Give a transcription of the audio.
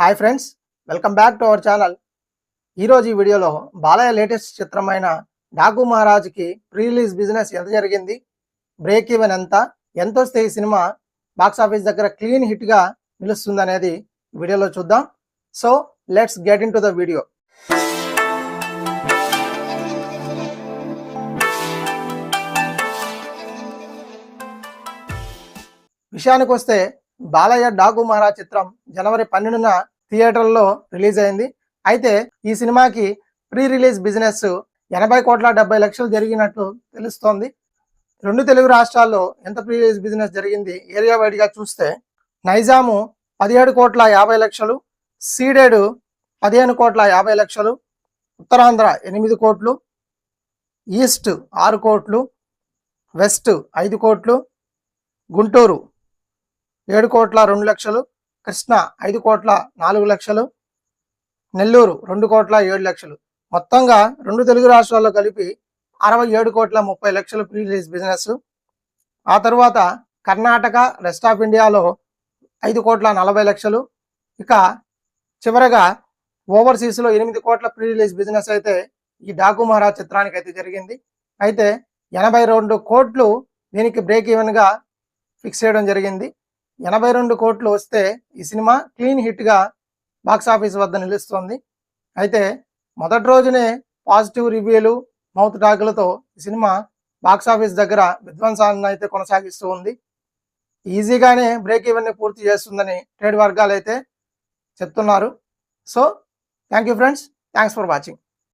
Hi friends welcome back to our channel ఈరోజు ఈ వీడియోలో బాలయ్య లేటెస్ట్ చిత్రమైన డాకు మహారాజ్కి ప్రీ రిలీజ్ బిజినెస్ ఎంత జరిగింది బ్రేక్ ఈవెన్ ఎంత ఎంత వస్తే ఈ సినిమా బాక్స్ ఆఫీస్ దగ్గర క్లీన్ హిట్గా నిలుస్తుంది అనేది వీడియోలో చూద్దాం. So let's get into the video విషయానికి వస్తే బాలయ్య డాకు మహారాజ్ చిత్రం జనవరి పన్నెండున థియేటర్లో రిలీజ్ అయింది. అయితే ఈ సినిమాకి ప్రీ రిలీజ్ బిజినెస్ ఎనభై కోట్ల డెబ్బై లక్షలు జరిగినట్లు తెలుస్తోంది. రెండు తెలుగు రాష్ట్రాల్లో ఎంత ప్రీ రిలీజ్ బిజినెస్ జరిగింది ఏరియా వైడ్గా చూస్తే నైజాము పదిహేడు కోట్ల యాభై లక్షలు సీడెడ్ పదిహేను కోట్ల యాభై లక్షలు ఉత్తరాంధ్ర ఎనిమిది కోట్లు ఈస్ట్ ఆరు కోట్లు వెస్ట్ ఐదు కోట్లు గుంటూరు ఏడు కోట్ల రెండు లక్షలు కృష్ణ ఐదు కోట్ల నాలుగు లక్షలు నెల్లూరు రెండు కోట్ల ఏడు లక్షలు. మొత్తంగా రెండు తెలుగు రాష్ట్రాల్లో కలిపి అరవై ఏడు కోట్ల ముప్పై లక్షలు ప్రీ రిలీజ్ బిజినెస్ ఆ తర్వాత కర్ణాటక రెస్ట్ ఆఫ్ ఇండియాలో ఐదు కోట్ల నలభై లక్షలు. ఇక చివరగా ఓవర్సీస్లో ఎనిమిది కోట్ల ప్రీ రిలీజ్ బిజినెస్ అయితే ఈ డాకు మహారాజ్ చిత్రానికి అయితే జరిగింది. అయితే ఎనభై రెండు కోట్లు దీనికి బ్రేక్ ఈవెన్గా ఫిక్స్ చేయడం జరిగింది. ఎనభై రెండు కోట్లు వస్తే ఈ సినిమా క్లీన్ హిట్గా బాక్స్ ఆఫీస్ వద్ద నిలుస్తుంది. అయితే మొదటి రోజునే పాజిటివ్ రివ్యూలు మౌత్ టాకులతో ఈ సినిమా బాక్స్ ఆఫీస్ దగ్గర విధ్వంసాలను అయితే కొనసాగిస్తూ ఉంది. ఈజీగానే బ్రేక్ ఈవెన్ని పూర్తి చేస్తుందని ట్రేడ్ వర్గాలు అయితే చెప్తున్నారు. So thank you friends. Thanks for watching.